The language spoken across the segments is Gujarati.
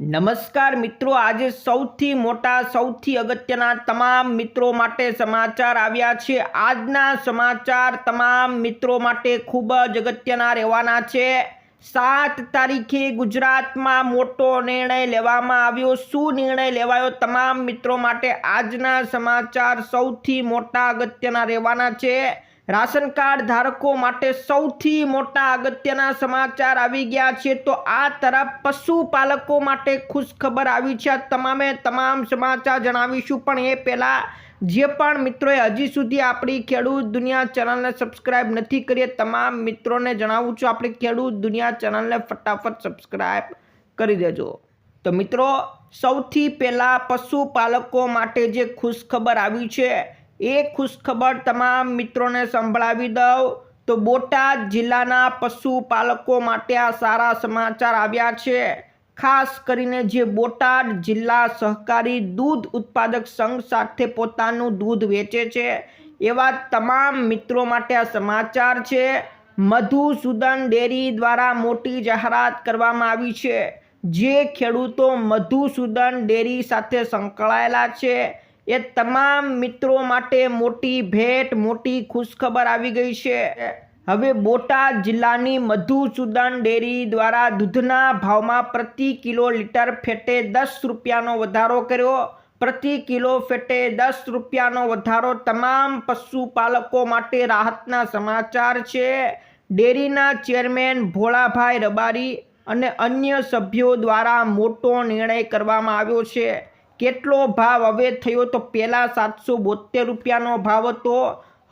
નમસ્કાર મિત્રો, આજે સૌથી મોટા, સૌથી અગત્યના તમામ મિત્રો માટે સમાચાર આવ્યા છે. આજના સમાચાર તમામ મિત્રો માટે ખૂબ જ અગત્યના રહેવાના છે. સાત તારીખે ગુજરાતમાં મોટો નિર્ણય લેવામાં આવ્યો. શું નિર્ણય લેવાયો? તમામ મિત્રો માટે આજના સમાચાર સૌથી મોટા, અગત્યના રહેવાના છે. રાશન કાર્ડ ધારકો માટે સૌથી મોટા અગત્યના સમાચાર આવી ગયા છે તો આ તરફ પશુપાલકો માટે ખુશખબર આવી છે. તમામે તમામ સમાચાર જણાવીશું. પણ એ પહેલાં જે પણ મિત્રોએ હજી સુધી આપણી ખેડૂત દુનિયા ચેનલને સબસ્ક્રાઇબ નથી કરીએ તમામ મિત્રોને જણાવું છું. આપણી ખેડૂત દુનિયા ચેનલને ફટાફટ સબસ્ક્રાઇબ કરી દેજો. તો મિત્રો, સૌથી પહેલાં પશુપાલકો માટે જે ખુશખબર આવી છે એ ખુશખબર તમામ મિત્રોને સંભળાવી દઉં. તો બોટાદ જિલ્લાના પશુપાલકો માટે આ સારા સમાચાર આવ્યા છે. ખાસ કરીને જે બોટાદ જિલ્લા સહકારી દૂધ ઉત્પાદક સંઘ સાથે પોતાનું દૂધ વેચે છે, એવા તમામ મિત્રો માટે આ સમાચાર છે. મધુસૂદન ડેરી દ્વારા મોટી જાહેરાત કરવામાં આવી છે. જે ખેડૂતો મધુસૂદન ડેરી સાથે સંકળાયેલા છે. એ તમામ મિત્રો માટે મોટી ભેટ, મોટી ખુશખબર આવી ગઈ છે. હવે બોટાદ જિલ્લાની મધુસૂદન ડેરી દ્વારા દૂધના ભાવમાં પ્રતિ કિલો લીટર ફેટે દસ રૂપિયાનો વધારો કર્યો. પ્રતિ કિલો ફેટે દસ રૂપિયાનો વધારો તમામ પશુપાલકો માટે રાહતના સમાચાર છે. ડેરીના ચેરમેન ભોળાભાઈ રબારી અને અન્ય સભ્યો દ્વારા મોટો નિર્ણય કરવામાં આવ્યો છે. કેટલો ભાવ હવે થયો તો પહેલાં સાતસો બોતેર રૂપિયાનો ભાવ હતો.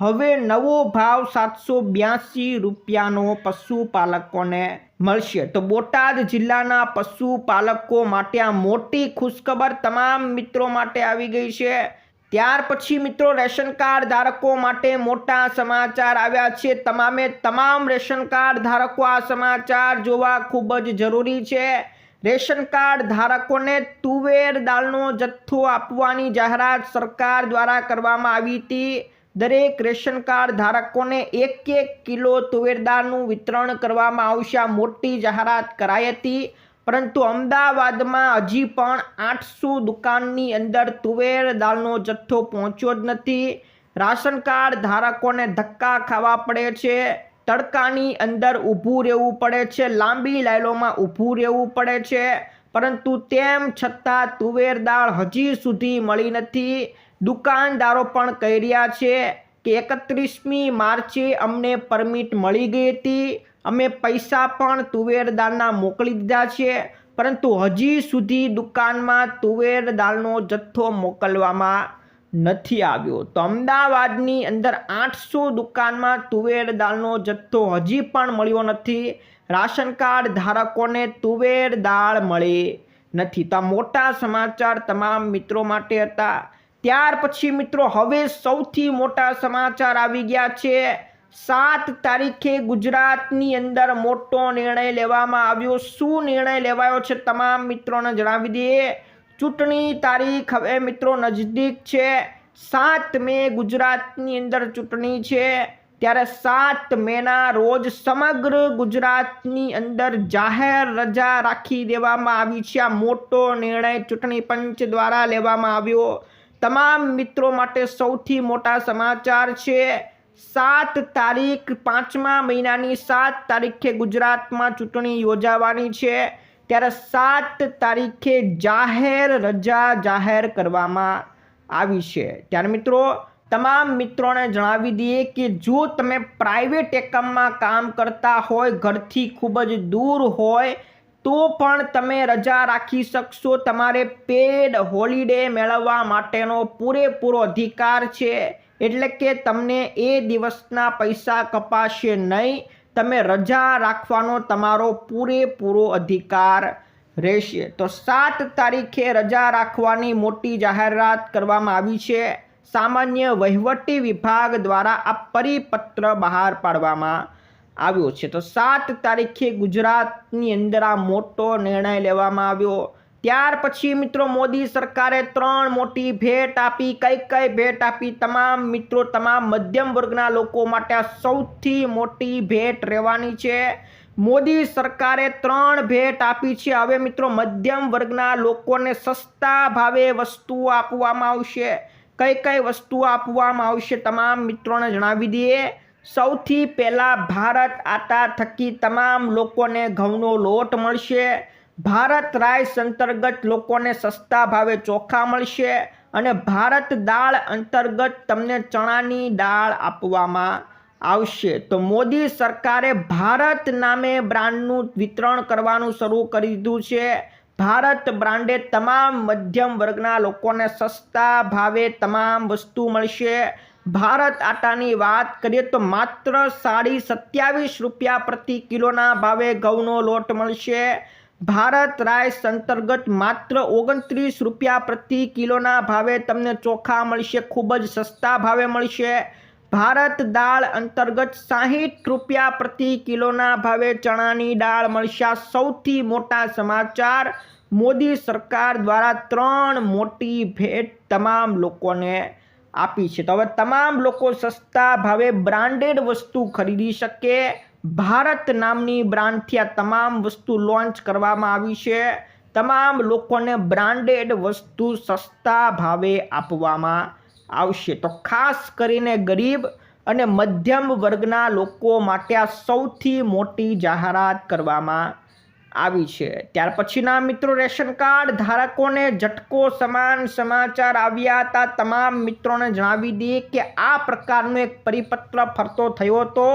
હવે નવો ભાવ સાતસો બ્યાસી રૂપિયાનો પશુપાલકોને મળશે. તો બોટાદ જિલ્લાના પશુપાલકો માટે આ મોટી ખુશખબર તમામ મિત્રો માટે આવી ગઈ છે. ત્યાર પછી મિત્રો રેશન કાર્ડ ધારકો માટે મોટા સમાચાર આવ્યા છે. તમામે તમામ રેશન કાર્ડ ધારકો આ સમાચાર જોવા ખૂબ જ જરૂરી છે. રેશન કાર્ડ ધારકોને તુવેર દાળનો જથ્થો આપવાની જાહેરાત સરકાર દ્વારા કરવામાં આવી હતી. દરેક રેશન કાર્ડ ધારકોને એક એક કિલો તુવેર દાળનું વિતરણ કરવામાં આવશે. આ મોટી જાહેરાત કરાઈ હતી. પરંતુ અમદાવાદમાં હજી પણ આઠસો દુકાનની અંદર તુવેર દાળનો જથ્થો પહોંચ્યો જ નથી. રાશન કાર્ડ ધારકોને ધક્કા ખાવા પડે છે. તડકાની અંદર ઊભું રહેવું પડે છે, લાંબી લાઈનોમાં ઊભું રહેવું પડે છે, પરંતુ તેમ છતાં તુવેર દાળ હજી સુધી મળી નથી. દુકાનદારો પણ કહી રહ્યા છે કે એકત્રીસમી માર્ચે અમને પરમિટ મળી ગઈ હતી. અમે પૈસા પણ તુવેર દાળના મોકલી દીધા છે, પરંતુ હજી સુધી દુકાનમાં તુવેર દાળનો જથ્થો મોકલવામાં નથી આવ્યો. તો અમદાવાદની અંદર આઠસો દુકાનમાં તુવેર દાળનો જથ્થો હજી પણ મળ્યો નથી. રાશન કાર્ડ ધારકોને તુવેર દાળ મળી નથી. તો મોટા સમાચાર તમામ મિત્રો માટે હતા. ત્યાર પછી મિત્રો, હવે સૌથી મોટા સમાચાર આવી ગયા છે. સાત તારીખે ગુજરાતની અંદર મોટો નિર્ણય લેવામાં આવ્યો. શું નિર્ણય લેવાયો છે તમામ મિત્રોને જણાવી દઈએ. ચૂંટણી તારીખ હવે મિત્રો નજદીક છે. સાત મે ગુજરાતની અંદર ચૂંટણી છે. ત્યારે સાત મેના રોજ સમગ્ર ગુજરાતની અંદર જાહેર રજા રાખી દેવામાં આવી છે. આ મોટો નિર્ણય ચૂંટણી પંચ દ્વારા લેવામાં આવ્યો. તમામ મિત્રો માટે સૌથી મોટા સમાચાર છે. સાત તારીખ પાંચમા મહિનાની સાત તારીખે ગુજરાતમાં ચૂંટણી યોજાવાની છે. ત્યારે સાત તારીખે જાહેર રજા જાહેર કરવામાં આવી છે. ત્યારે મિત્રો, તમામ મિત્રોને જણાવી દઈએ કે જો તમે પ્રાઇવેટ એકમમાં કામ કરતા હોય, ઘરથી ખૂબ જ દૂર હોય, તો પણ તમે રજા રાખી શકશો. તમારે પેડ હોલિડે મેળવવા માટેનો પૂરેપૂરો અધિકાર છે. એટલે કે તમને એ દિવસના પૈસા કપાશે નહીં. તમે રજા રાખવાનો તમારો પૂરેપૂરો અધિકાર રહેશે. તો સાત તારીખે રજા રાખવાની મોટી જાહેરાત કરવામાં આવી છે. સામાન્ય વહીવટી વિભાગ દ્વારા આ પરિપત્ર બહાર પાડવામાં આવ્યો છે. તો સાત તારીખે ગુજરાતની અંદર આ મોટો નિર્ણય લેવામાં આવ્યો. ત્યાર પછી મિત્રો મોદી સરકારે ત્રણ મોટી ભેટ આપી, કઈ કઈ ભેટ આપી? તમામ મિત્રો, તમામ મધ્યમ વર્ગના લોકો માટે સૌથી મોટી ભેટ રહેવાની છે. મોદી સરકારે ત્રણ ભેટ આપી છે. હવે મિત્રો મધ્યમ વર્ગના લોકોને સસ્તા ભાવે વસ્તુઓ આપવામાં આવશે. કઈ કઈ વસ્તુઓ આપવામાં આવશે તમામ મિત્રોને જણાવી દઈએ. સૌથી પહેલાં ભારત આટા થકી તમામ લોકોને ઘઉંનો લોટ મળશે. ભારત રાઈસ અંતર્ગત લોકોને સસ્તા ભાવે ચોખા મળશે અને ભારત દાળ અંતર્ગત તમને ચણાની દાળ આપવામાં આવશે. તો મોદી સરકારે ભારત નામે બ્રાન્ડનું વિતરણ કરવાનું શરૂ કરી દીધું છે. ભારત બ્રાન્ડે તમામ મધ્યમ વર્ગના લોકોને સસ્તા ભાવે તમામ વસ્તુ મળશે. ભારત આટાની વાત કરીએ તો માત્ર સાડી સત્યાવીસ રૂપિયા પ્રતિ કિલોના ભાવે ઘઉંનો લોટ મળશે. ભારત રાઈસ અંતર્ગત માત્ર ઓગણત્રીસ રૂપિયા પ્રતિ કિલોના ભાવે તમને ચોખા મળશે, ખૂબ જ સસ્તા ભાવે મળશે. ભારત દાળ અંતર્ગત સાહીઠ રૂપિયા પ્રતિ કિલોના ભાવે ચણાની દાળ મળશે. સૌથી મોટા સમાચાર, મોદી સરકાર દ્વારા ત્રણ મોટી ભેટ તમામ લોકોને આપી છે. તો હવે તમામ લોકો સસ્તા ભાવે બ્રાન્ડેડ વસ્તુ ખરીદી શકે. ભારત નામની બ્રાન્ડથી આ તમામ વસ્તુ લોન્ચ કરવામાં આવી છે. તમામ લોકોને બ્રાન્ડેડ વસ્તુ સસ્તા ભાવે આપવામાં આવશે. તો ખાસ કરીને ગરીબ અને મધ્યમ વર્ગના લોકો માટે આ સૌથી મોટી જાહેરાત કરવામાં આવી છે. ત્યાર પછીના મિત્રો રેશન કાર્ડ ધારકોને ઝટકો સમાન સમાચાર આવ્યા હતા. તમામ મિત્રોને જણાવી દઈએ કે આ પ્રકારનો એક પરિપત્ર ફરતો થયો હતો.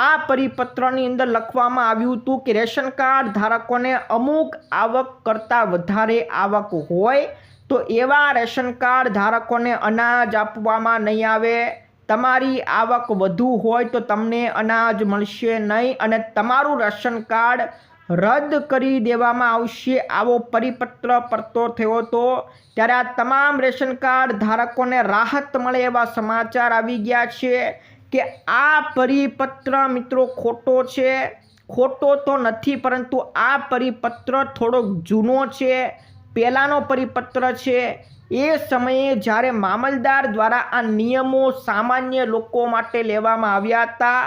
આ પરિપત્રની અંદર લખવામાં આવ્યું હતું કે રેશન કાર્ડ ધારકોને અમુક આવક કરતાં વધારે આવક હોય તો એવા રેશન કાર્ડ ધારકોને અનાજ આપવામાં નહીં આવે. તમારી આવક વધુ હોય તો તમને અનાજ મળશે નહીં અને તમારું રેશન કાર્ડ રદ કરી દેવામાં આવશે. આવો પરિપત્ર પડતો થયો હતો. ત્યારે આ તમામ રેશન કાર્ડ ધારકોને રાહત મળે એવા સમાચાર આવી ગયા છે. કે આ પરિપત્ર મિત્રો ખોટો છે? ખોટો તો નથી, પરંતુ આ પરિપત્ર થોડોક જૂનો છે. પહેલાંનો પરિપત્ર છે. એ સમયે જ્યારે મામલદાર દ્વારા આ નિયમો સામાન્ય લોકો માટે લેવામાં આવ્યા હતા,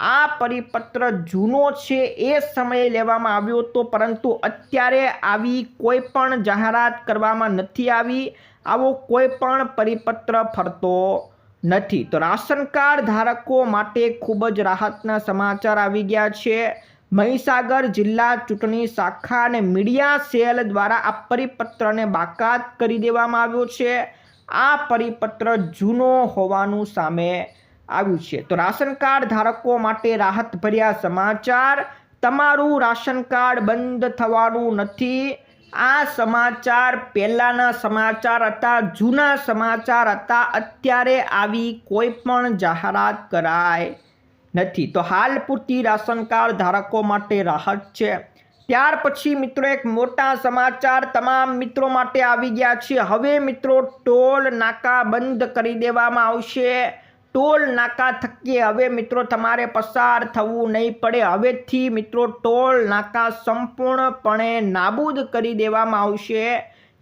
આ પરિપત્ર જૂનો છે એ સમયે લેવામાં આવ્યો હતો, પરંતુ અત્યારે આવી કોઈ પણ જાહેરાત કરવામાં નથી આવી. આવો કોઈ પણ પરિપત્ર ફરતો નથી. તો રાશન કાર્ડ ધારકો માટે ખૂબ જ રાહતના સમાચાર આવી ગયા છે. મહીસાગર જિલ્લા ચૂંટણી શાખા અને મીડિયા સેલ દ્વારા આ પરિપત્રને બાકાત કરી દેવામાં આવ્યો છે. આ પરિપત્ર જૂનો હોવાનું સામે આવ્યું છે. તો રાશન કાર્ડ ધારકો માટે રાહતભર્યા સમાચાર. તમારું રાશન કાર્ડ બંધ થવાનું નથી. આ સમાચાર પહેલાંના સમાચાર હતા, જૂના સમાચાર હતા. અત્યારે આવી કોઈ પણ જાહેરાત કરાય નથી. તો હાલ પૂરતી રાશન કાર્ડ ધારકો માટે રાહત છે. ત્યાર પછી મિત્રો એક મોટા સમાચાર, તમામ મિત્રો માટે આવી ગયા છે. હવે મિત્રો ટોલ નાકા બંધ કરી દેવામાં આવશે. ટોલ નાકા થકી હવે મિત્રો તમારે પસાર થવું નહીં પડે. હવેથી મિત્રો ટોલ નાકા સંપૂર્ણપણે નાબૂદ કરી દેવામાં આવશે.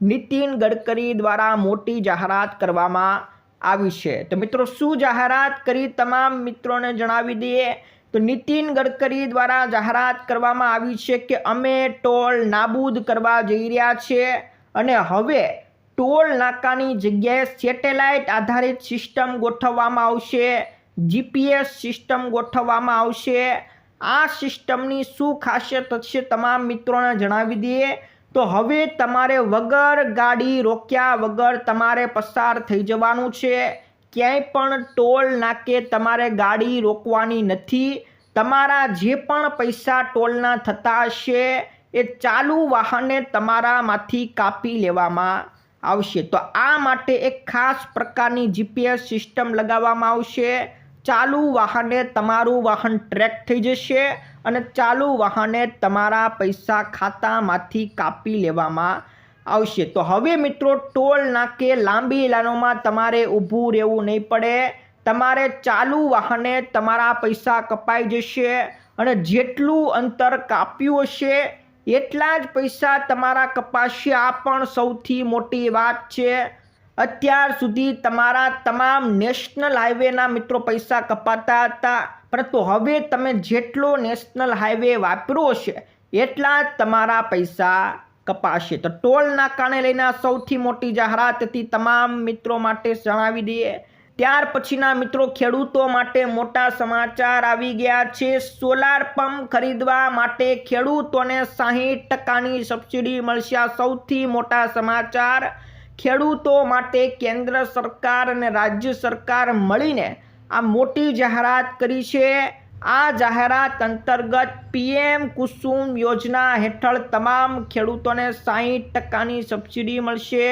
નીતિન ગડકરી દ્વારા મોટી જાહેરાત કરવામાં આવી છે. તો મિત્રો શું જાહેરાત કરી તમામ મિત્રોને જણાવી દઈએ. તો નીતિન ગડકરી દ્વારા જાહેરાત કરવામાં આવી છે કે અમે ટોલ નાબૂદ કરવા જઈ રહ્યા છીએ. અને હવે ટોલ નાકાની જગ્યાએ સેટેલાઇટ આધારિત સિસ્ટમ ગોઠવવામાં આવશે, જીપીએસ સિસ્ટમ ગોઠવવામાં આવશે. આ સિસ્ટમની શું ખાસિયત છે તમામ મિત્રોને જણાવી દઈએ. તો હવે તમારે વગર ગાડી રોક્યા વગર તમારે પસાર થઈ જવાનું છે. ક્યાંય પણ ટોલ નાકે તમારે ગાડી રોકવાની નથી. તમારા જે પણ પૈસા ટોલના થતા હશે, એ ચાલુ વાહને તમારામાંથી કાપી લેવામાં આવશે. તો આ માટે એક ખાસ પ્રકારની જીપીએસ સિસ્ટમ લગાવવામાં આવશે. ચાલુ વાહને તમારું વાહન ટ્રેક થઈ જશે અને ચાલુ વાહને તમારા પૈસા ખાતામાંથી કાપી લેવામાં આવશે. તો હવે મિત્રો ટોલ નાકે લાંબી લાઈનોમાં તમારે ઊભું રહેવું નહીં પડે. તમારે ચાલુ વાહને તમારા પૈસા કપાઈ જશે અને જેટલું અંતર કાપ્યું હશે એટલા જ પૈસા તમારા કપાશે આ પણ સૌથી મોટી વાત છે. અત્યાર સુધી તમારા તમામ નેશનલ હાઈવેના મિત્રો પૈસા કપાતા હતા. પરંતુ હવે તમે જેટલો નેશનલ હાઈવે વાપરો છે, એટલા જ તમારા પૈસા કપાશે. તો ટોલ નાકાને લઈને સૌથી મોટી જાહેરાત હતી, તમામ મિત્રો માટે જણાવી દઈએ. ત્યાર પછીના મિત્રો ખેડૂતો માટે મોટા સમાચાર આવી ગયા છે. સોલાર પંપ ખરીદવા માટે ખેડૂતોને સાહીઠ ટકાની સબસિડી મળશે. સૌથી મોટા સમાચાર. ખેડૂતો માટે કેન્દ્ર સરકાર અને રાજ્ય સરકાર મળીને આ મોટી જાહેરાત કરી છે. આ જાહેરાત અંતર્ગત પીએમ કુસુમ યોજના હેઠળ તમામ ખેડૂતોને સાહીઠ ટકાની સબસિડી મળશે.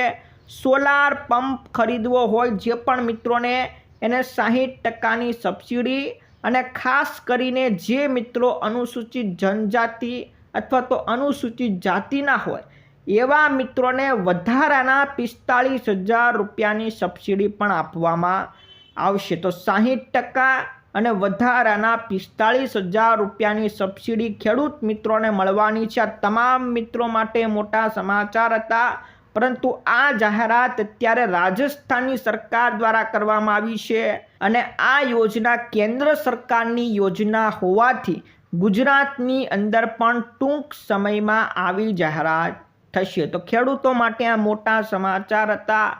સોલાર પંપ ખરીદવો હોય જે પણ મિત્રોને એને સાહીઠ ટકાની સબસિડી અને ખાસ કરીને જે મિત્રો અનુસૂચિત જનજાતિ અથવા તો અનુસૂચિત જાતિના હોય, એવા મિત્રોને વધારાના પિસ્તાળીસ હજાર રૂપિયાની સબસિડી પણ આપવામાં આવશે. તો સાહીઠ ટકા અને વધારાના પિસ્તાળીસ હજાર રૂપિયાની સબસિડી ખેડૂત મિત્રોને મળવાની છે. આ તમામ મિત્રો માટે મોટા સમાચાર હતા. પરંતુ આ જાહેરાત અત્યારે રાજસ્થાનની સરકાર દ્વારા કરવામાં આવી છે અને આ યોજના કેન્દ્ર સરકારની યોજના હોવાથી ગુજરાતની અંદર પણ ટૂંક સમયમાં આવી જાહેરાત થશે. તો ખેડૂતો માટે આ મોટા સમાચાર હતા.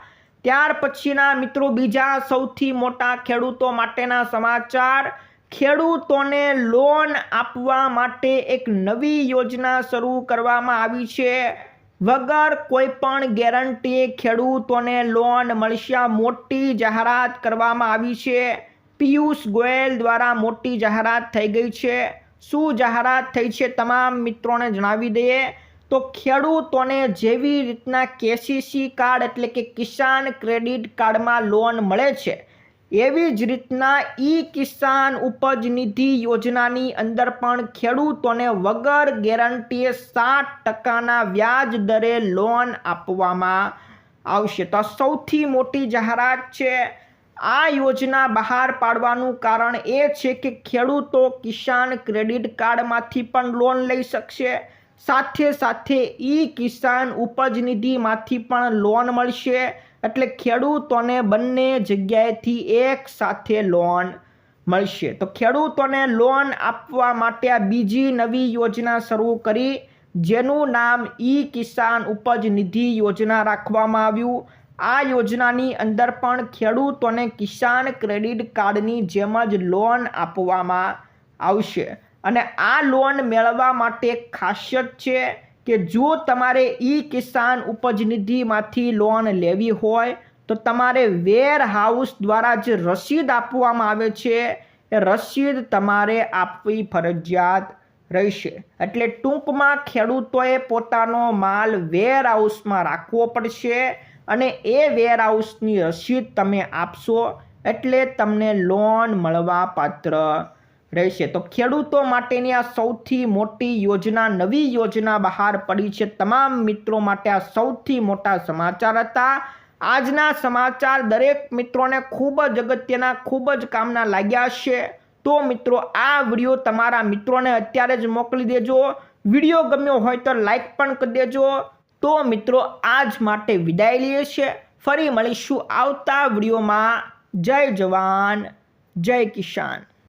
ત્યાર પછીના મિત્રો, બીજા સૌથી મોટા ખેડૂતો માટેના સમાચાર. ખેડૂતોને લોન આપવા માટે એક નવી યોજના શરૂ કરવામાં આવી છે. વગર કોઈ પણ ગેરંટીએ ખેડૂતોને લોન મળશે મોટી જાહેરાત કરવામાં આવી છે. પિયુષ ગોયલ દ્વારા મોટી જાહેરાત થઈ ગઈ છે. શું જાહેરાત થઈ છે તમામ મિત્રોને જણાવી દઈએ. તો ખેડૂતોને જેવી રીતના કેસીસી કાર્ડ એટલે કે કિસાન ક્રેડિટ કાર્ડમાં લોન મળે છે. એવી જ રીતના ઈ કિસાન ઉપજ નિધિ યોજનાની અંદર પણ ખેડૂતોને વગર ગેરંટીએ સાત ટકાના વ્યાજ દરે લોન આપવામાં આવશે. તો સૌથી મોટી જાહેરાત છે, આ યોજના બહાર પાડવાનું કારણ એ છે કે ખેડૂતો કિસાન ક્રેડિટ કાર્ડમાંથી પણ લોન લઈ શકશે. સાથે સાથે ઈ કિસાન ઉપજ નિધિમાંથી પણ લોન મળશે. એટલે ખેડૂતોને બંને જગ્યાએથી એક સાથે લોન મળશે. તો ખેડૂતોને લોન આપવા માટે આ બીજી નવી યોજના શરૂ કરી, જેનું નામ ઈ કિસાન ઉપજ નિધિ યોજના રાખવામાં આવ્યું. આ યોજનાની અંદર પણ ખેડૂતોને કિસાન ક્રેડિટ કાર્ડની જેમ જ લોન આપવામાં આવશે. અને આ લોન મેળવવા માટે ખાસિયત છે કે જો તમારે ઈ કિસાન ઉપજ નિધિમાંથી લોન લેવી હોય, તો તમારે વેર હાઉસ દ્વારા જે રસીદ આપવામાં આવે છે. એ રસીદ તમારે આપવી ફરજિયાત રહેશે. એટલે ટૂંકમાં ખેડૂતોએ પોતાનો માલ વેર હાઉસમાં રાખવો પડશે અને એ વેર હાઉસની રસીદ તમે આપશો એટલે તમને લોન મળવા પાત્ર રહેશે. તો ખેડૂતો માટેની આ સૌથી મોટી યોજના, નવી યોજના બહાર પડી છે. તમામ મિત્રો માટે આ સૌથી મોટા સમાચાર હતા. આજના સમાચાર દરેક મિત્રોને ખૂબ જ અગત્યના, ખૂબ જ કામના લાગ્યા છે તો મિત્રો, આ વીડિયો તમારા મિત્રોને અત્યારે જ મોકલી દેજો. વીડિયો ગમ્યો હોય તો લાઈક પણ કરી દેજો. તો મિત્રો, આજ માટે વિદાય લઈએ છીએ. ફરી મળીશું આવતા વિડીયોમાં. જય જવાન, જય કિસાન.